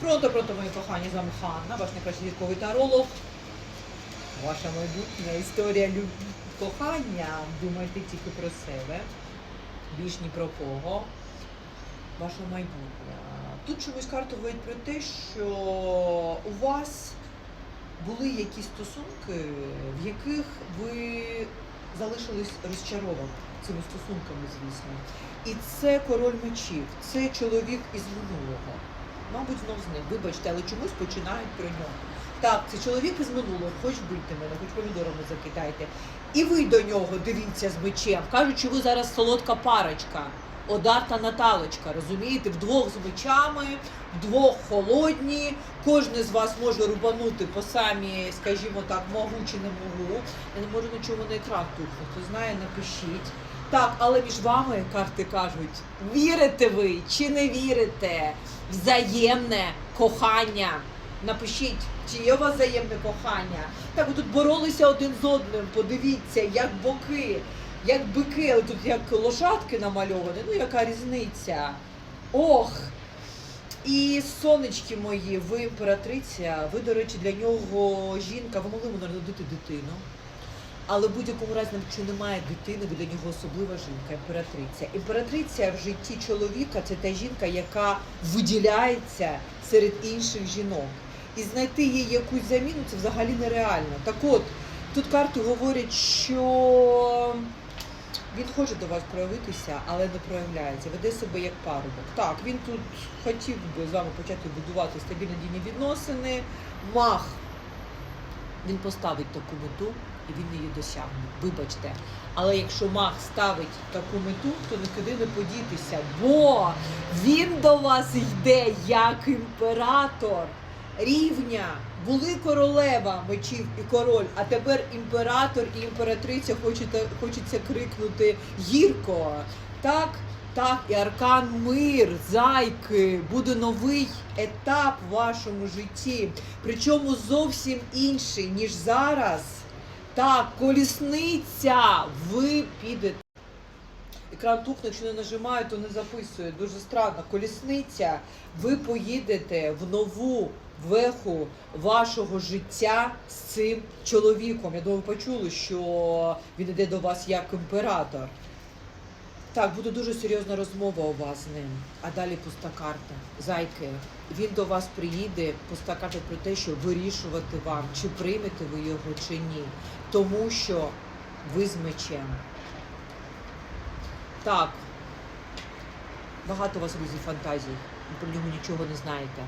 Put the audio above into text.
Пронто, пронто, мої кохані, з вами Ханна, ваш найкращий віковий таролог. Ваша майбутня історія люб... кохання. Думайте тільки про себе, більш ні про кого. Ваше майбутнє. Тут чомусь карта говорить про те, що у вас були якісь стосунки, в яких ви залишились розчаровані цими стосунками, звісно. І це король мечів, це чоловік із минулого. Мабуть, знов з ним. Вибачте, але чомусь починають про нього. Так, це чоловік із минулого, хоч бийте мене, хоч помідорами закидайте. І ви до нього дивіться з мечем. Кажуть, що ви зараз солодка парочка. Одар та Наталочка, розумієте, вдвох з мечами, вдвох холодні. Кожен з вас може рубанути по самі, скажімо так, могу чи не можу. Я не можу нічого на екран тут. Хто знає, напишіть. Так, але між вами карти кажуть: вірите ви чи не вірите? Взаємне кохання. Напишіть, чи є у вас взаємне кохання. Так, ви тут боролися один з одним. Подивіться, як боки, як бики, але тут як лошадки намальовані. Ну, яка різниця? Ох! І сонечки мої, ви імператриця, ви, до речі, для нього жінка, ви могли народити дитину. Але в будь-якому разі, якщо немає дитини, ви для нього особлива жінка, імператриця. Імператриця в житті чоловіка це та жінка, яка виділяється серед інших жінок. І знайти їй якусь заміну це взагалі нереально. Так от, тут карти говорять, що він хоче до вас проявитися, але не проявляється. Веде себе як парубок. Так, він тут хотів би з вами почати будувати стабільні дійні відносини. Мах. Він поставить таку мету і він її досягне. Вибачте. Але якщо мах ставить таку мету, то нікуди не подітися, бо він до вас йде як імператор рівня. Були королева мечів і король, а тепер імператор і імператриця хочете, хочеться крикнути гірко. Так, так, і аркан мир, зайки, буде новий етап в вашому житті. Причому зовсім інший, ніж зараз. Так, колісниця, ви підете. Екран тухне, якщо не нажимаю, то не записує. Дуже странно. Колісниця, ви поїдете в нову веху вашого життя з цим чоловіком. Я думаю, ви почули, що він йде до вас як імператор. Так, буде дуже серйозна розмова у вас з ним. А далі пуста карта. Зайки, він до вас приїде, пуста карта про те, що вирішувати вам, чи приймете ви його, чи ні. Тому що ви з мечем. Так. Багато у вас друзі фантазій. Ви про нього нічого не знаєте.